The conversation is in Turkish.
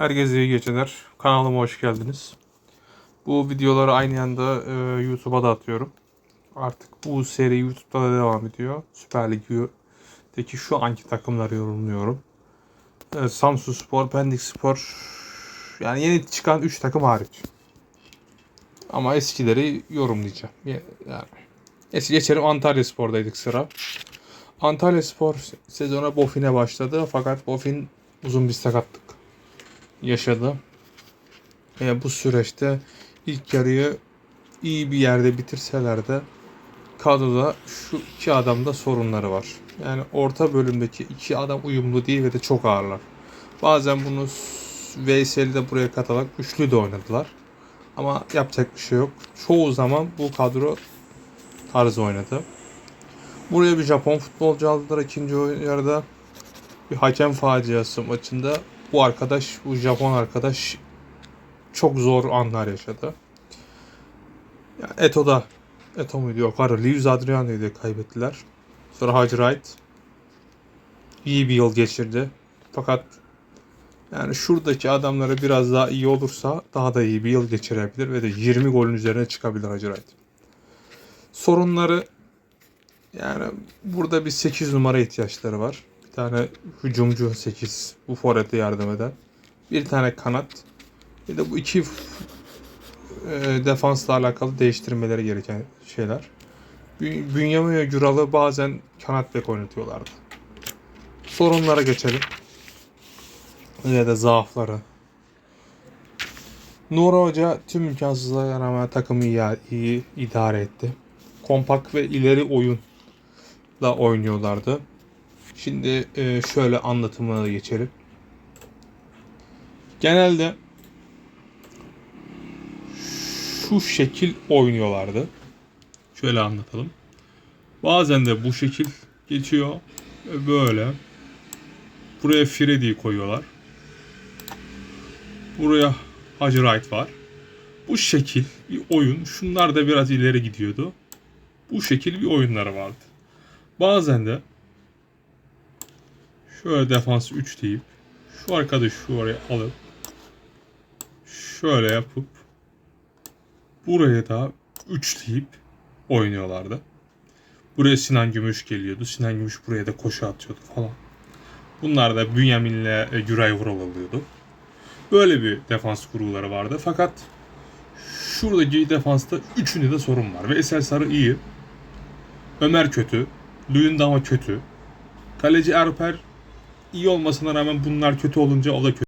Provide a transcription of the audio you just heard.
Herkese iyi geceler. Kanalıma hoş geldiniz. Bu videoları aynı anda e, YouTube'a da atıyorum. Artık bu seri YouTube'da da devam ediyor. Süper Lig'deki şu anki takımları yorumluyorum. E, Samsun Spor, Pendik Spor yani yeni çıkan 3 takım hariç. Ama eskileri yorumlayacağım. Yani eski geçelim Antalya Spor'daydık sıra. Antalya Spor sezona Bofin'e başladı fakat Bofin uzun bir sakatlık yaşadı. E, bu süreçte ilk yarıyı iyi bir yerde bitirseler de kadroda şu iki adamda sorunları var. Yani orta bölümdeki iki adam uyumlu değil ve de çok ağırlar. Bazen bunu Veysel'i de buraya katarak üçlü de oynadılar. Ama yapacak bir şey yok. Çoğu zaman bu kadro tarzı oynadı. Buraya bir Japon futbolcu aldılar ikinci yarıda. Bir hakem faciası maçında bu arkadaş, bu Japon arkadaş çok zor anlar yaşadı. Ya Eto'da, Eto muydu yok, Ara, Luis Adriano'yu kaybettiler. Sonra Hacı Wright iyi bir yıl geçirdi. Fakat yani şuradaki adamlara biraz daha iyi olursa daha da iyi bir yıl geçirebilir ve de 20 golün üzerine çıkabilir Hacı Wright. Sorunları yani burada bir 8 numara ihtiyaçları var. Bir tane hücumcu 8 bu forvete yardım eden. Bir tane kanat. Bir de bu iki e, defansla alakalı değiştirmeleri gereken şeyler. Bü- Bünyamin ve Güral'ı bazen kanat bek oynatıyorlardı. Sorunlara geçelim. Ya da zaafları. Nuri Hoca tüm imkansızlığa rağmen takımı iyi, iyi idare etti. Kompakt ve ileri oyunla oynuyorlardı. Şimdi e, şöyle anlatımına geçelim. Genelde şu şekil oynuyorlardı. Şöyle anlatalım. Bazen de bu şekil geçiyor. Böyle. Buraya Freddy'yi koyuyorlar. Buraya Hacı Wright var. Bu şekil bir oyun. Şunlar da biraz ileri gidiyordu. Bu şekil bir oyunları vardı. Bazen de şöyle defans 3 deyip şu arkadaşı şu oraya alıp şöyle yapıp buraya da 3 deyip oynuyorlardı. Buraya Sinan Gümüş geliyordu. Sinan Gümüş buraya da koşu atıyordu falan. Bunlar da Bünyamin'le e, Güray Vural oluyordu. Böyle bir defans kurguları vardı. Fakat şuradaki defansta üçünde de sorun var. Veysel Sarı iyi. Ömer kötü. Luyendama kötü. Kaleci Erper iyi olmasına rağmen bunlar kötü olunca o da kötü.